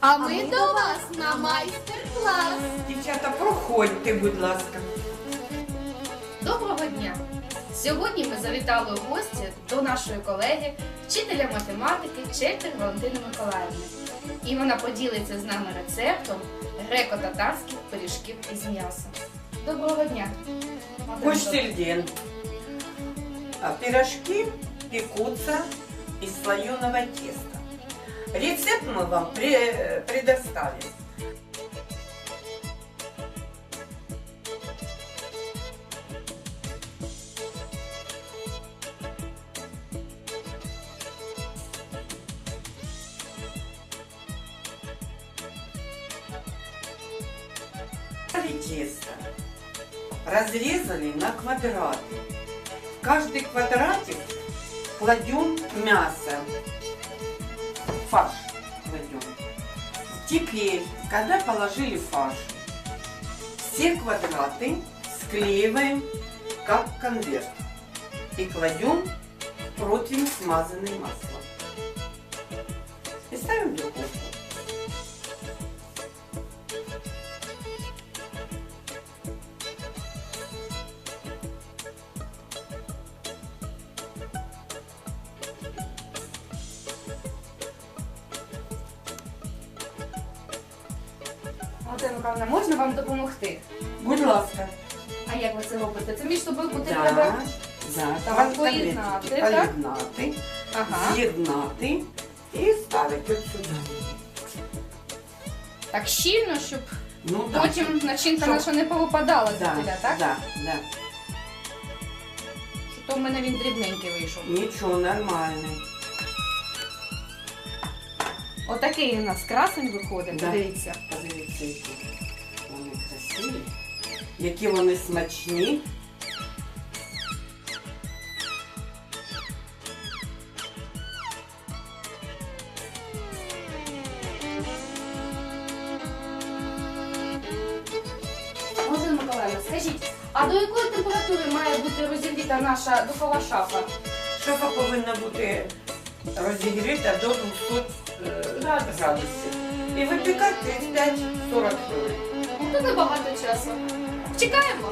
А ми до вас на майстер-клас. Дівчата, проходьте, будь ласка. Доброго дня! Сьогодні ми завітали у гості до нашої колеги, вчителя математики Чельтик Валентини Миколаївни. І вона поділиться з нами рецептом греко-татарських пиріжків із м'ясом. Доброго дня! Почтельден. А Пирожки пекутся из слоеного теста. Рецепт мы вам пре- предоставим. Тесто, разрезали на квадраты. Каждый квадратик кладем мясо, фарш кладем. Теперь, когда положили фарш, все квадраты склеиваем как конверт и кладем в противень смазанный маслом. И ставим в духовку. Валентина Миколаївна, можна вам допомогти? Будь ласка. А як ви це робите? Це між собою буде Да, треба. да, Так, поєднати, так? поєднати, Ага. з'єднати і ставити от сюди. Так щільно, щоб Ну, да, потім начинка щоб- наша не повипадала да, звідтіля, так? Да, да. То в мене він дрібненький вийшов. Нічого, нормальний. Отакий у нас красень виходить, Да. дивіться. Подивіться, які вони красиві, які вони смачні. Валентина Миколаївна, скажіть, а до якої температури має бути розігріта наша духова шафа? Шафа повинна бути розігріта до 200 е, Градусів. І випікати 5-40 хвилин. Ну, то небагато часу. Чекаємо.